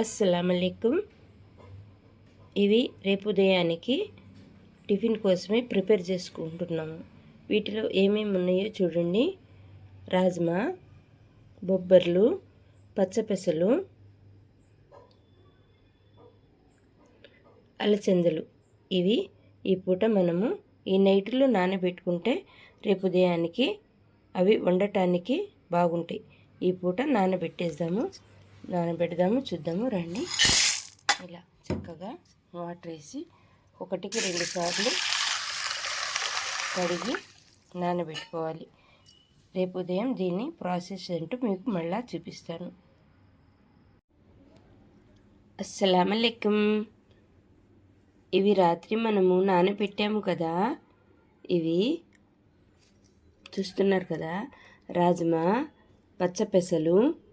అస్సలం ఇవి రేపు ఉదయానికి టిఫిన్ కోసమే ప్రిపేర్ చేసుకుంటున్నాము. వీటిలో ఏమేమి ఉన్నాయో చూడండి. రాజ్మా బొబ్బర్లు పచ్చపెసలు అలచందలు ఇవి ఈ పూట మనము ఈ నైట్లో నానబెట్టుకుంటే రేపు ఉదయానికి అవి వండటానికి బాగుంటాయి. ఈ పూట నానబెట్టేద్దాము. నానబెడదాము చూద్దాము రండి. ఇలా చక్కగా వాటర్ వేసి ఒకటికి రెండు సార్లు కడిగి నానబెట్టుకోవాలి. రేపు ఉదయం దీన్ని ప్రాసెస్ అంటూ మీకు మళ్ళా చూపిస్తాను. అస్సలామలైకుం ఇవి రాత్రి మనము నానబెట్టాము కదా? ఇవి చూస్తున్నారు కదా? రాజ్మా పచ్చపెసలు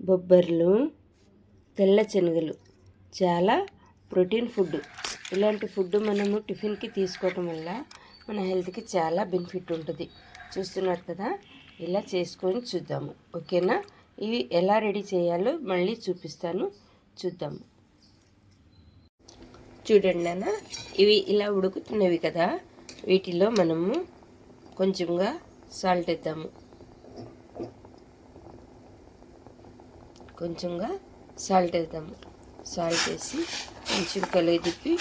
బొబ్బర్లు తెల్ల శనగలు చాలా ప్రోటీన్ ఫుడ్. ఇలాంటి ఫుడ్ మనము టిఫిన్కి తీసుకోవటం వల్ల మన హెల్త్కి చాలా బెనిఫిట్ ఉంటుంది. చూస్తున్నారు కదా? ఇలా చేసుకొని చూద్దాము. ఓకేనా? ఇవి ఎలా రెడీ చేయాలో మళ్ళీ చూపిస్తాను. చూద్దాము చూడండి నాన్న ఇవి ఇలా ఉడుకుతున్నవి కదా? వీటిలో మనము కొంచెంగా సాల్ట్ వేద్దాము. కొంచెంగా సాల్ట్ వేద్దాము. సాల్ట్ వేసి కొంచెం కలిగి తిప్పి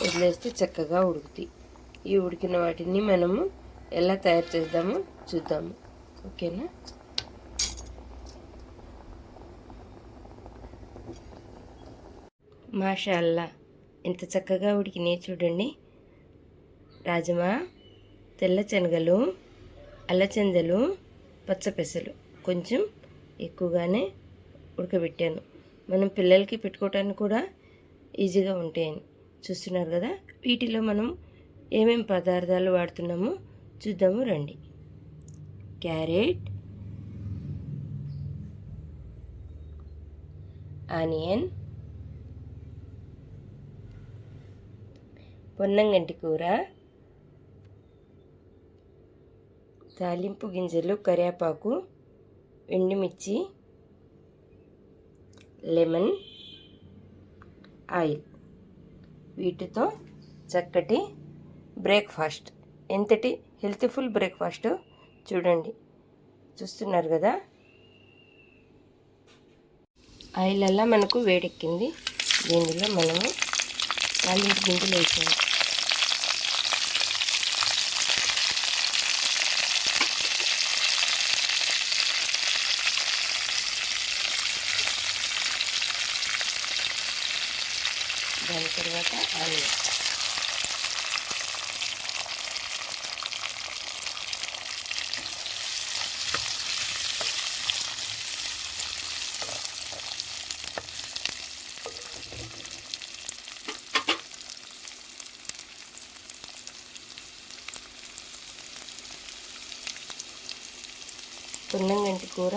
వదిలేస్తే చక్కగా ఉడుకుతాయి. ఈ ఉడికిన వాటిని మనము ఎలా తయారు చేద్దామో చూద్దాము. ఓకేనా? మాషాల్లా ఎంత చక్కగా ఉడికినాయి చూడండి. రాజమా తెల్ల శనగలు అల్లచందలు పచ్చపెసలు కొంచెం ఎక్కువగానే ఉడకబెట్టాను. మనం పిల్లలకి పెట్టుకోవటానికి కూడా ఈజీగా ఉంటాయని చూస్తున్నారు కదా. వీటిలో మనం ఏమేమి పదార్థాలు వాడుతున్నామో చూద్దాము రండి. క్యారెట్ ఆనియన్ పొన్నంగంటి కూర తాలింపు గింజలు కరివేపాకు ఎండుమిర్చి లెమన్ ఆయిల్. వీటితో చక్కటి బ్రేక్ఫాస్ట్. ఎంతటి హెల్త్ఫుల్ బ్రేక్ఫాస్ట్ చూడండి. చూస్తున్నారు కదా? ఆయిల్ అలా మనకు వేడెక్కింది. దీనిలో మనము నాలుగు గింజలు వేసాము దాని తర్వాత ఆనియన్ పొన్నంగంటి కూర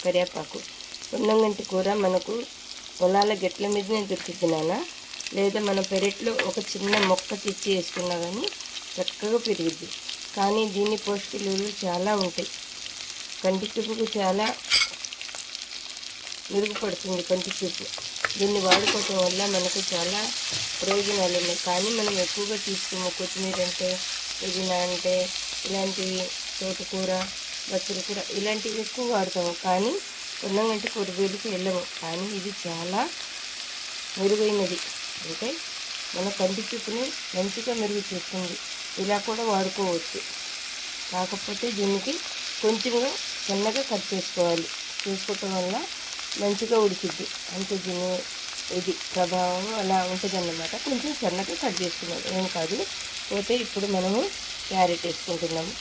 కరివేపాకు పొన్నంగంటి కూర మనకు పొలాల గట్ల మీదనే దొరుకుతున్నానా లేదా మన పెరట్లో ఒక చిన్న మొక్క తెచ్చి వేసుకున్నా కానీ చక్కగా పెరుగుద్ది. కానీ దీని పోషక విలువలు చాలా ఉంటాయి. కంటి చూపుకు చాలా మెరుగుపడుతుంది కంటి చూపు. దీన్ని వాడుకోవటం వల్ల మనకు చాలా ప్రయోజనాలు ఉన్నాయి. కానీ మనం ఎక్కువగా తీసుకున్న కొత్తిమీర అంటే పుదీనా అంటే ఇలాంటివి తోటకూర బచ్చల కూర ఇలాంటివి ఎక్కువ వాడతాము. కానీ పొన్నంగంటి కూరగాయలకి వెళ్ళము కానీ ఇది చాలా మెరుగైనది. అంటే మన కంటి చూపుని మంచిగా మెరుగు చేస్తుంది. ఇలా కూడా వాడుకోవచ్చు. కాకపోతే దీనికి కొంచెంగా సన్నగా కట్ చేసుకోవాలి. చేసుకోవటం వల్ల మంచిగా ఉడికిద్ది. అంటే దీని ఇది ప్రభావం అలా ఉంటుంది అన్నమాట కొంచెం చిన్నగా కట్ చేసుకున్నాం. ఏం కాదు. పోతే ఇప్పుడు మనము క్యారెట్ వేసుకుంటున్నాము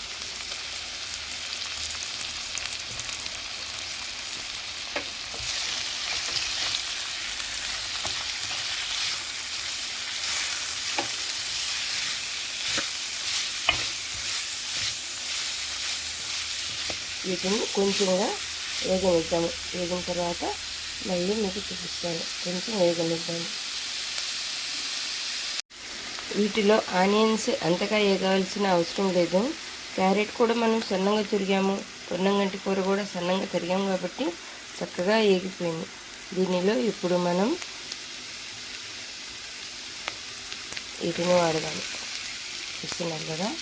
వీటిని కొంచెంగా వేగనిద్దాము. వేగిన తర్వాత మళ్ళీ మీకు చూపిస్తాను. కొంచెం వేగనిద్దాము. వీటిలో ఆనియన్స్ అంతగా వేయవలసిన అవసరం లేదు. క్యారెట్ కూడా మనం సన్నంగా తిరిగాము. పొన్నంగంటి కూర కూడా సన్నంగా తిరిగాము కాబట్టి చక్కగా ఏగిపోయింది దీనిలో ఇప్పుడు మనం వీటిని వాడదాము. చూస్తున్నారు కదా?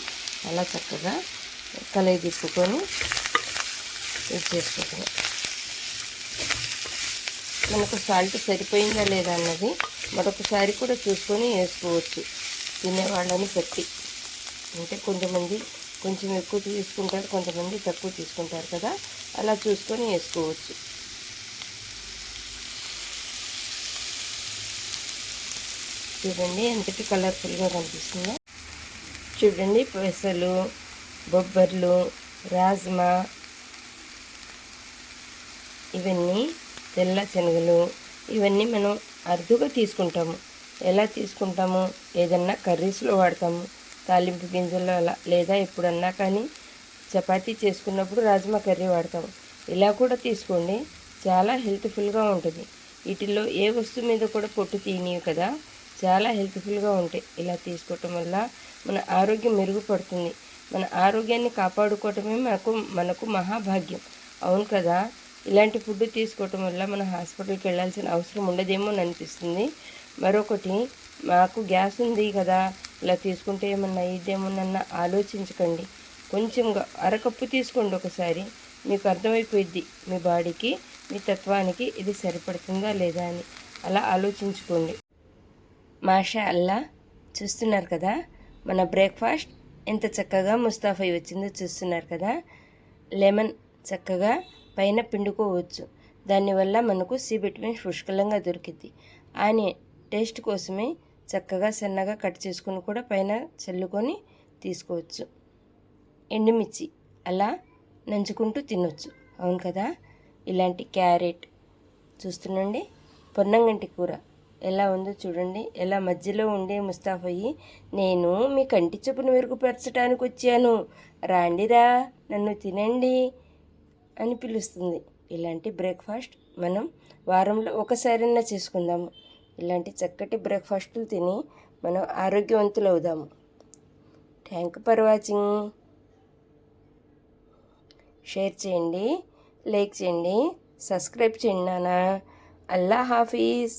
అలా చక్కగా కలయి తిప్పుకొని ఇది చేసుకుంటున్నాం. మనకు సాల్ట్ సరిపోయిందా లేదా అన్నది మరొకసారి కూడా చూసుకొని వేసుకోవచ్చు. తినేవాళ్ళని బట్టి అంటే కొంతమంది కొంచెం ఎక్కువ తీసుకుంటారు కొంతమంది తక్కువ తీసుకుంటారు కదా. అలా చూసుకొని వేసుకోవచ్చు. చూడండి ఎంతటి కలర్ఫుల్గా కనిపిస్తుందో. చూడండి పెసలు బొబ్బర్లు రాజ్మా ఇవన్నీ తెల్ల శనగలు ఇవన్నీ మనం అరుదుగా తీసుకుంటాము. ఎలా తీసుకుంటాము? ఏదన్నా కర్రీస్లో వాడతాము. తాలింపు గింజల్లో అలా లేదా ఎప్పుడన్నా కానీ చపాతీ చేసుకున్నప్పుడు రాజ్మా కర్రీ వాడతాము. ఇలా కూడా తీసుకోండి. చాలా హెల్త్ఫుల్గా ఉంటుంది. వీటిల్లో ఏ వస్తువు మీద కూడా పొట్టు తీయనివి కదా. చాలా హెల్త్ఫుల్గా ఉంటాయి. ఇలా తీసుకోవటం వల్ల మన ఆరోగ్యం మెరుగుపడుతుంది. మన ఆరోగ్యాన్ని కాపాడుకోవటమే మనకు మనకు మహాభాగ్యం. అవును కదా? ఇలాంటి ఫుడ్ తీసుకోవటం వల్ల మన హాస్పిటల్కి వెళ్ళాల్సిన అవసరం ఉండదేమో అని అనిపిస్తుంది. మరొకటి మాకు గ్యాస్ ఉంది కదా ఇలా తీసుకుంటే ఏమన్నా ఇదేమోనన్నా ఆలోచించకండి. కొంచెంగా అరకప్పు తీసుకోండి ఒకసారి. మీకు అర్థమైపోయిద్ది మీ బాడీకి మీ తత్వానికి ఇది సరిపడుతుందా లేదా అని. అలా ఆలోచించుకోండి. మాషా అల్లా చూస్తున్నారు కదా మన బ్రేక్ఫాస్ట్ ఎంత చక్కగా ముస్తాఫై వచ్చిందో చూస్తున్నారు కదా. లెమన్ చక్కగా పైన పిండుకోవచ్చు. దానివల్ల మనకు సి విటమిన్ పుష్కలంగా దొరికిద్ది. ఆయన టేస్ట్ కోసమే చక్కగా సన్నగా కట్ చేసుకుని కూడా పైన చల్లుకొని తీసుకోవచ్చు. ఎండుమిర్చి అలా నంచుకుంటూ తినొచ్చు. అవును కదా? ఇలాంటి క్యారెట్ చూస్తుండండి. పొన్నంగంటి కూర ఎలా ఉందో చూడండి. ఎలా మధ్యలో ఉండే ముస్తాఫయ్యి నేను మీ కంటి చూపును మెరుగుపరచడానికి వచ్చాను రాండిరా నన్ను తినండి. అని పిలుస్తుంది. ఇలాంటి బ్రేక్ఫాస్ట్ మనం వారంలో ఒకసారైనా చేసుకుందాము. ఇలాంటి చక్కటి బ్రేక్ఫాస్టులు తిని మనం ఆరోగ్యవంతులు అవుదాము థ్యాంక్ ఫర్ వాచింగ్. షేర్ చేయండి లైక్ చేయండి సబ్స్క్రైబ్ చేయండి నాన్న. అల్లా హాఫీజ్.